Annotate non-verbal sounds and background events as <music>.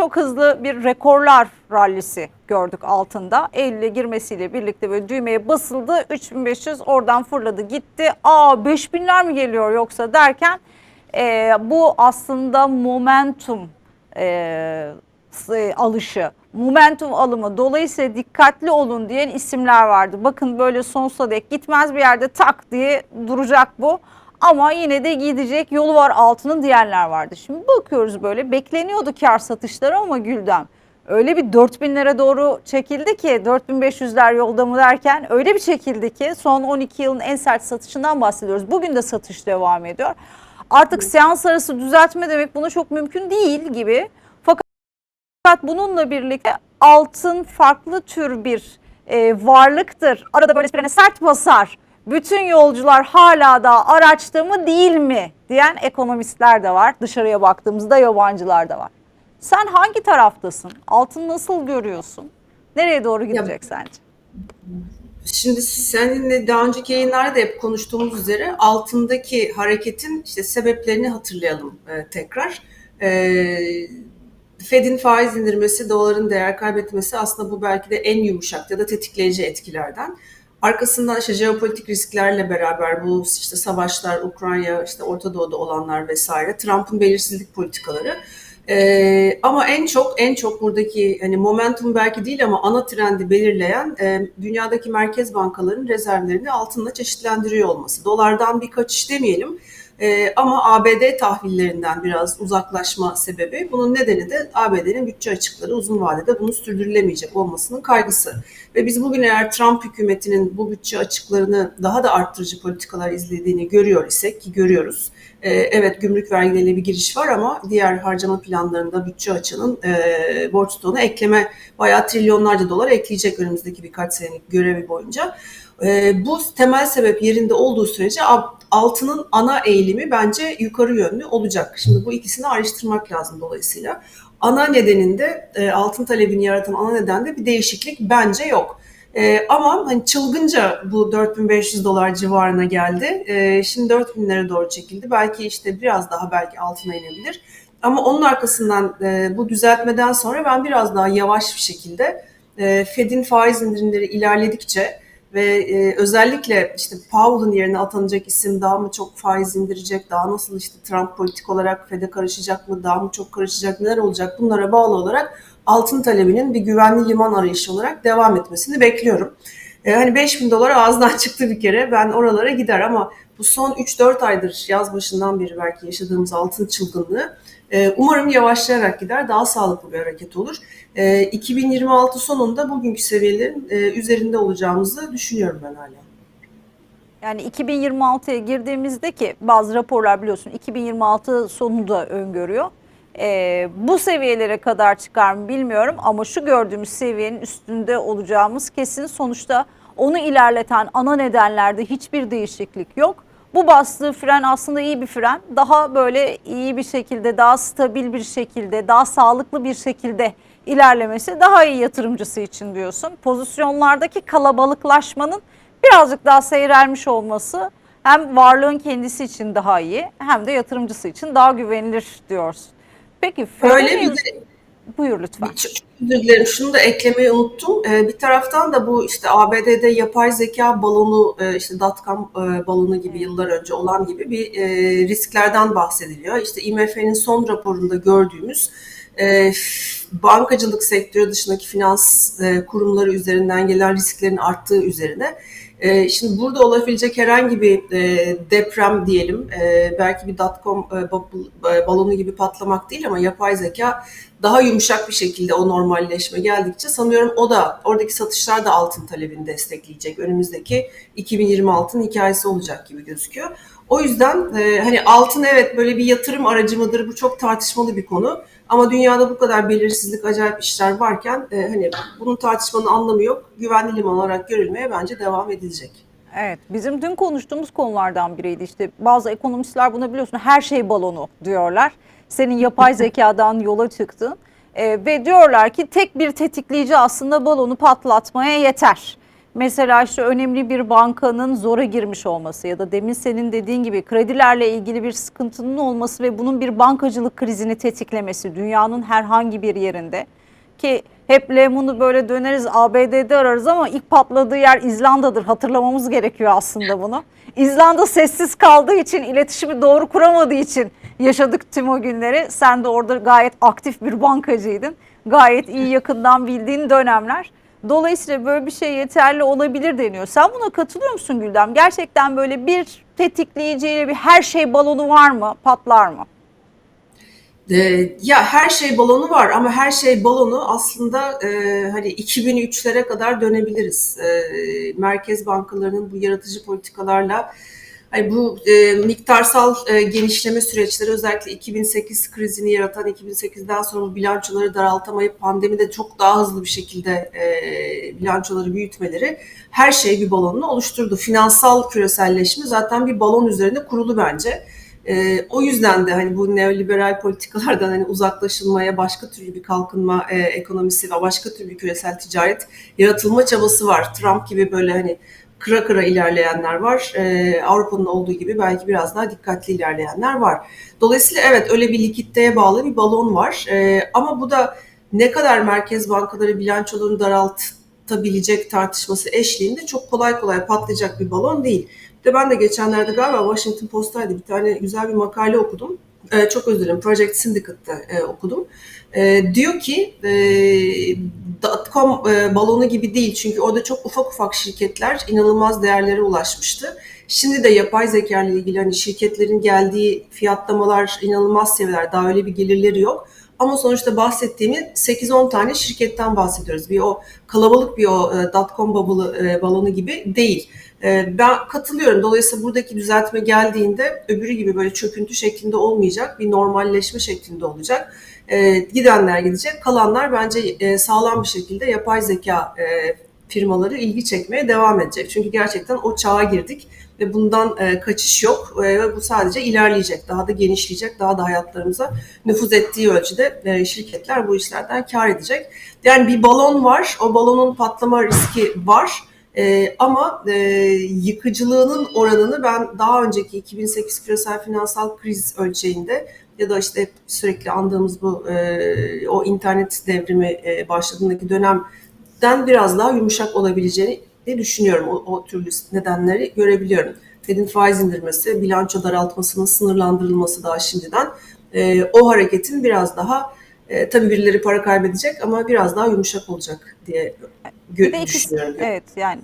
çok hızlı bir rekorlar rallisi gördük altında. Eylül'e girmesiyle birlikte böyle düğmeye basıldı. 3500 oradan fırladı gitti. Aa 5000'ler mi geliyor yoksa derken e, bu aslında momentum e, s- alışı, momentum alımı. Dolayısıyla dikkatli olun diyen isimler vardı. Bakın böyle sonsuza dek gitmez bir yerde tak diye duracak bu. Ama yine de gidecek yolu var altının diyenler vardı. Şimdi bakıyoruz böyle bekleniyordu kar satışları ama Güldem öyle bir 4000'lere doğru çekildi ki 4500'ler yolda mı derken öyle bir çekildi ki son 12 yılın en sert satışından bahsediyoruz. Bugün de satış devam ediyor. Artık seans arası düzeltme demek buna çok mümkün değil gibi. Fakat bununla birlikte altın farklı tür bir e, varlıktır. Arada böyle frene sert basar. Bütün yolcular hala da araçta mı değil mi diyen ekonomistler de var. Dışarıya baktığımızda yabancılar da var. Sen hangi taraftasın? Altını nasıl görüyorsun? Nereye doğru gidecek sence? Şimdi seninle daha önceki yayınlarda da hep konuştuğumuz üzere altındaki hareketin işte sebeplerini hatırlayalım e, tekrar. E, Fed'in faiz indirmesi, doların değer kaybetmesi aslında bu belki de en yumuşak ya da tetikleyici etkilerden. Arkasından işte jeopolitik risklerle beraber bu işte savaşlar, Ukrayna, işte Orta Doğu'da olanlar vesaire, Trump'ın belirsizlik politikaları. Ee, ama en çok en çok buradaki hani momentum belki değil ama ana trendi belirleyen e, dünyadaki merkez bankaların rezervlerini altınla çeşitlendiriyor olması. Dolardan bir kaçış demeyelim. Ee, ama ABD tahvillerinden biraz uzaklaşma sebebi. Bunun nedeni de ABD'nin bütçe açıkları uzun vadede bunu sürdürülemeyecek olmasının kaygısı. Ve biz bugün eğer Trump hükümetinin bu bütçe açıklarını daha da arttırıcı politikalar izlediğini görüyor isek ki görüyoruz. Ee, evet gümrük vergileriyle bir giriş var ama diğer harcama planlarında bütçe açığının e, borç stoğuna ekleme bayağı trilyonlarca dolar ekleyecek önümüzdeki birkaç senelik görevi boyunca. E, bu temel sebep yerinde olduğu sürece altının ana eğilimi bence yukarı yönlü olacak. Şimdi bu ikisini ayrıştırmak lazım dolayısıyla. Ana nedeninde e, altın talebini yaratan ana nedende bir değişiklik bence yok. E, ama hani çılgınca bu 4500 dolar civarına geldi. E, şimdi 4000'lere doğru çekildi. Belki işte biraz daha belki altına inebilir. Ama onun arkasından e, bu düzeltmeden sonra ben biraz daha yavaş bir şekilde e, Fed'in faiz indirimleri ilerledikçe ve e, özellikle işte Powell'ın yerine atanacak isim daha mı çok faiz indirecek, daha nasıl işte Trump politik olarak Fed'e karışacak mı, daha mı çok karışacak, neler olacak bunlara bağlı olarak altın talebinin bir güvenli liman arayışı olarak devam etmesini bekliyorum. E, hani 5000 dolar ağızdan <laughs> çıktı bir kere ben oralara gider ama bu son 3-4 aydır yaz başından beri belki yaşadığımız altın çılgınlığı e, umarım yavaşlayarak gider, daha sağlıklı bir hareket olur. E, 2026 sonunda bugünkü seviyelerin e, üzerinde olacağımızı düşünüyorum ben hala. Yani 2026'ya girdiğimizde ki bazı raporlar biliyorsun 2026 sonu da öngörüyor. Ee, bu seviyelere kadar çıkar mı bilmiyorum ama şu gördüğümüz seviyenin üstünde olacağımız kesin. Sonuçta onu ilerleten ana nedenlerde hiçbir değişiklik yok. Bu bastığı fren aslında iyi bir fren. Daha böyle iyi bir şekilde, daha stabil bir şekilde, daha sağlıklı bir şekilde ilerlemesi daha iyi yatırımcısı için diyorsun. Pozisyonlardaki kalabalıklaşmanın birazcık daha seyrelmiş olması hem varlığın kendisi için daha iyi hem de yatırımcısı için daha güvenilir diyorsun. Peki Öyle de buyur lütfen. çok özür dilerim. Şunu da eklemeyi unuttum. Ee, bir taraftan da bu işte ABD'de yapay zeka balonu, e, işte dotcom e, balonu gibi yıllar önce olan gibi bir e, risklerden bahsediliyor. İşte IMF'nin son raporunda gördüğümüz bankacılık sektörü dışındaki finans kurumları üzerinden gelen risklerin arttığı üzerine. E, şimdi burada olabilecek herhangi bir e, deprem diyelim, e, belki bir dotcom e, balonu gibi patlamak değil ama yapay zeka daha yumuşak bir şekilde o normalleşme geldikçe sanıyorum o da oradaki satışlar da altın talebini destekleyecek. Önümüzdeki 2026'ın hikayesi olacak gibi gözüküyor. O yüzden e, hani altın evet böyle bir yatırım aracı mıdır bu çok tartışmalı bir konu. Ama dünyada bu kadar belirsizlik, acayip işler varken e, hani bunun tartışmanın anlamı yok. Güvenli liman olarak görülmeye bence devam edilecek. Evet, bizim dün konuştuğumuz konulardan biriydi. İşte bazı ekonomistler buna biliyorsun her şey balonu diyorlar. Senin yapay zekadan <laughs> yola çıktın Ee, ve diyorlar ki tek bir tetikleyici aslında balonu patlatmaya yeter. Mesela işte önemli bir bankanın zora girmiş olması ya da demin senin dediğin gibi kredilerle ilgili bir sıkıntının olması ve bunun bir bankacılık krizini tetiklemesi dünyanın herhangi bir yerinde ki hep Lehman'ı böyle döneriz ABD'de ararız ama ilk patladığı yer İzlanda'dır hatırlamamız gerekiyor aslında bunu. İzlanda sessiz kaldığı için iletişimi doğru kuramadığı için yaşadık tüm o günleri. Sen de orada gayet aktif bir bankacıydın. Gayet iyi yakından bildiğin dönemler. Dolayısıyla böyle bir şey yeterli olabilir deniyor. Sen buna katılıyor musun Güldem? Gerçekten böyle bir tetikleyiciyle bir her şey balonu var mı? Patlar mı? Ee, ya her şey balonu var ama her şey balonu aslında e, hani 2003'lere kadar dönebiliriz. E, merkez bankalarının bu yaratıcı politikalarla hani bu e, miktarsal e, genişleme süreçleri özellikle 2008 krizini yaratan 2008'den sonra bu bilançoları daraltamayıp pandemide çok daha hızlı bir şekilde e, bilançoları büyütmeleri her şey bir balonunu oluşturdu. Finansal küreselleşme zaten bir balon üzerinde kurulu bence. E, o yüzden de hani bu neoliberal politikalardan hani uzaklaşılmaya, başka türlü bir kalkınma e, ekonomisi ve başka türlü bir küresel ticaret yaratılma çabası var. Trump gibi böyle hani kıra kıra ilerleyenler var. E, Avrupa'nın olduğu gibi belki biraz daha dikkatli ilerleyenler var. Dolayısıyla evet öyle bir likiditeye bağlı bir balon var. E, ama bu da ne kadar merkez bankaları bilançolarını daraltabilecek tartışması eşliğinde çok kolay kolay patlayacak bir balon değil. De ben de geçenlerde galiba Washington Post'taydı bir tane güzel bir makale okudum. Ee, çok özür dilerim. Project Syndicate'da e, okudum. E, diyor ki e, dot-com e, balonu gibi değil. Çünkü orada çok ufak ufak şirketler inanılmaz değerlere ulaşmıştı. Şimdi de yapay zeka ile ilgili hani şirketlerin geldiği fiyatlamalar inanılmaz seviyeler. Daha öyle bir gelirleri yok. Ama sonuçta bahsettiğimiz 8-10 tane şirketten bahsediyoruz. Bir o kalabalık bir o e, dot-com bubble, e, balonu gibi değil. E, ben katılıyorum. Dolayısıyla buradaki düzeltme geldiğinde öbürü gibi böyle çöküntü şeklinde olmayacak. Bir normalleşme şeklinde olacak. E, gidenler gidecek. Kalanlar bence e, sağlam bir şekilde yapay zeka e, firmaları ilgi çekmeye devam edecek. Çünkü gerçekten o çağa girdik ve bundan e, kaçış yok ve bu sadece ilerleyecek, daha da genişleyecek, daha da hayatlarımıza nüfuz ettiği ölçüde şirketler bu işlerden kar edecek. Yani bir balon var, o balonun patlama riski var. Ee, ama e, yıkıcılığının oranını ben daha önceki 2008 küresel finansal kriz ölçeğinde ya da işte hep sürekli andığımız bu e, o internet devrimi e, başladığındaki dönemden biraz daha yumuşak olabileceğini düşünüyorum. O, o türlü nedenleri görebiliyorum. Fed'in faiz indirmesi, bilanço daraltmasının sınırlandırılması daha şimdiden e, o hareketin biraz daha e, tabii birileri para kaybedecek ama biraz daha yumuşak olacak diye Bir de gö- ikisi, düşünüyorum. evet yani